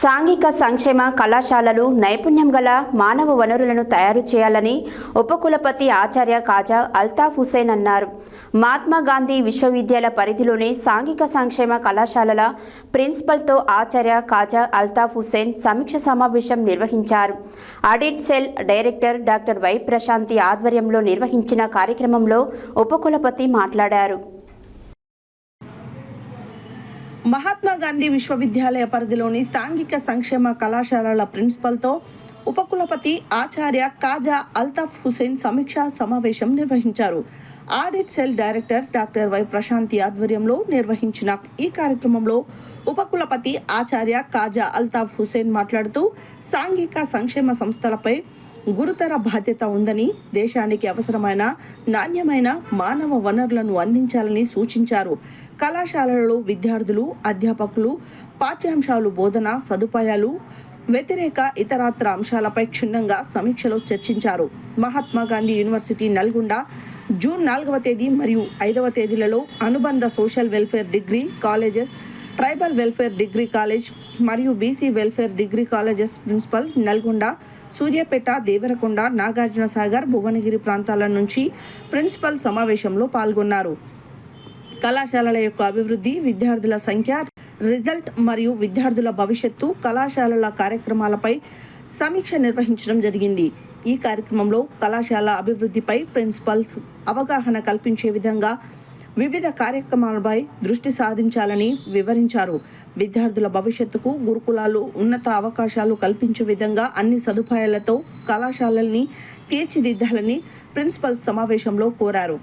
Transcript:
సాంఘిక సంక్షేమ కళాశాలలు నైపుణ్యం గల మానవ వనరులను తయారు చేయాలని ఉపకులపతి ఆచార్య కాజా అల్తాఫ్ హుసేన్ అన్నారు. మహాత్మా గాంధీ విశ్వవిద్యాలయ పరిధిలోని సాంఘిక సంక్షేమ కళాశాలల ప్రిన్సిపల్తో ఆచార్య కాజా అల్తాఫ్ హుసేన్ సమీక్ష సమావేశం నిర్వహించారు. Audit cell director doctor Y Prashanthi ఆధ్వర్యంలో నిర్వహించిన కార్యక్రమంలో ఉపకులపతి మాట్లాడారు. మహాత్మా గాంధీ విశ్వవిద్యాలయ పరిధిలోని సాంఘిక సంక్షేమ కళాశాలల ప్రిన్సిపల్తో ఉపకులపతి ఆచార్య కాజా అల్తాఫ్ హుసేన్ సమీక్షా సమావేశం నిర్వహించారు. Audit cell director doctor Y Prashanthi ఆధ్వర్యంలో నిర్వహించిన ఈ కార్యక్రమంలో ఉపకులపతి ఆచార్య కాజా అల్తాఫ్ హుసేన్ మాట్లాడుతూ సాంఘిక సంక్షేమ సంస్థలపై గురుతర బాధ్యత ఉందని దేశానికి అవసరమైన నాణ్యమైన మానవ వనరులను అందించాలని సూచించారు. కళాశాలలలో విద్యార్థులు అధ్యాపకులు పాఠ్యాంశాలు బోధన సదుపాయాలు వ్యతిరేక ఇతరాత్ర అంశాలపై క్షుణ్ణంగా సమీక్షలో చర్చించారు. మహాత్మా గాంధీ యూనివర్సిటీ నల్గొండ జూన్ నాలుగవ తేదీ మరియు ఐదవ తేదీలలో అనుబంధ social welfare degree colleges tribal welfare degree college మరియు BC welfare degree colleges principal Nalgonda Suryapet Devarakonda Nagarjuna Sagar Bhuvanagiri ప్రాంతాల నుంచి ప్రిన్సిపల్ సమావేశంలో పాల్గొన్నారు. కళాశాలల యొక్క అభివృద్ధి విద్యార్థుల సంఖ్య రిజల్ట్ మరియు విద్యార్థుల భవిష్యత్తు కళాశాలల కార్యక్రమాలపై సమీక్ష నిర్వహించడం జరిగింది. ఈ కార్యక్రమంలో కళాశాల అభివృద్ధిపై ప్రిన్సిపల్స్ అవగాహన కల్పించే విధంగా వివిధ కార్యక్రమాలపై దృష్టి సాధించాలని వివరించారు. విద్యార్థుల భవిష్యత్తుకు గురుకులాలు ఉన్నత అవకాశాలు కల్పించే విధంగా అన్ని సదుపాయాలతో కళాశాలల్ని తీర్చిదిద్దాలని ప్రిన్సిపల్ సమావేశంలో కోరారు.